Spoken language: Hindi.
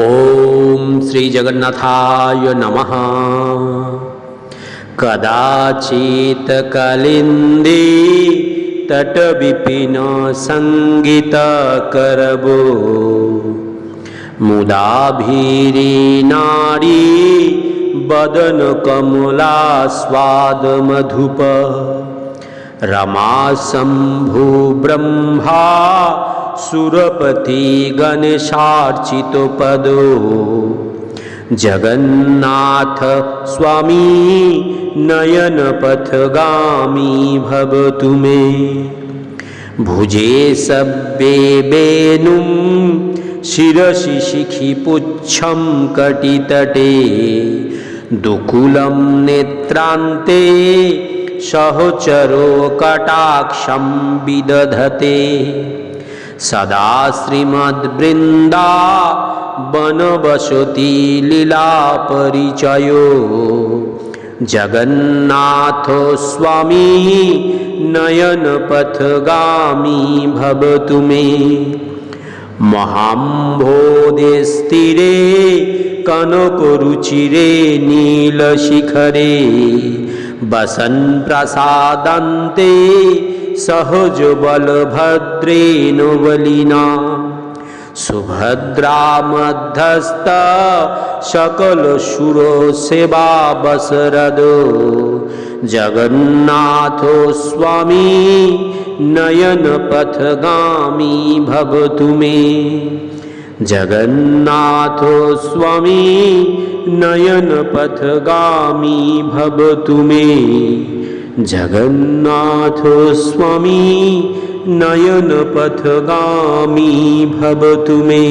ॐ श्रीजगन्नाथाय नमः। कदाचित् कलिन्दे तटविपिन सङ्गीतकरबो मुदाभिरी नारी वदनकमलास्वादमधुप रमाशम्भुब्रह्मा सुरपति गणेशार्चितपदो जगन्नाथ स्वामी नयनपथगामी भवतु मे। भुजे सव्ये वेणुं शिरसि शिखिपुच्छं कटितटे। दुकुलं नेत्रान्ते सहचरो कटाक्षं विदधते। सदा श्रीमद्वृन्दा वनवसति लीलापरिचयो जगन्नाथ स्वामी नयनपथगामी भवतु मे महाम्भोदेस्तिरे कनकरुचिरे नीलशिखरे वसन् प्रसादन्ते सहजबलभद्रेण बलिना सुभद्रामध्यस्थ सकलसुरसेवा बसरदो जगन्नाथो स्वामी नयन नयनपथगामी भवतु मे। जगन्नाथो स्वामी नयनपथगामी भवतु मे। जगन्नाथो स्वामी नयनपथगामी भवतु मे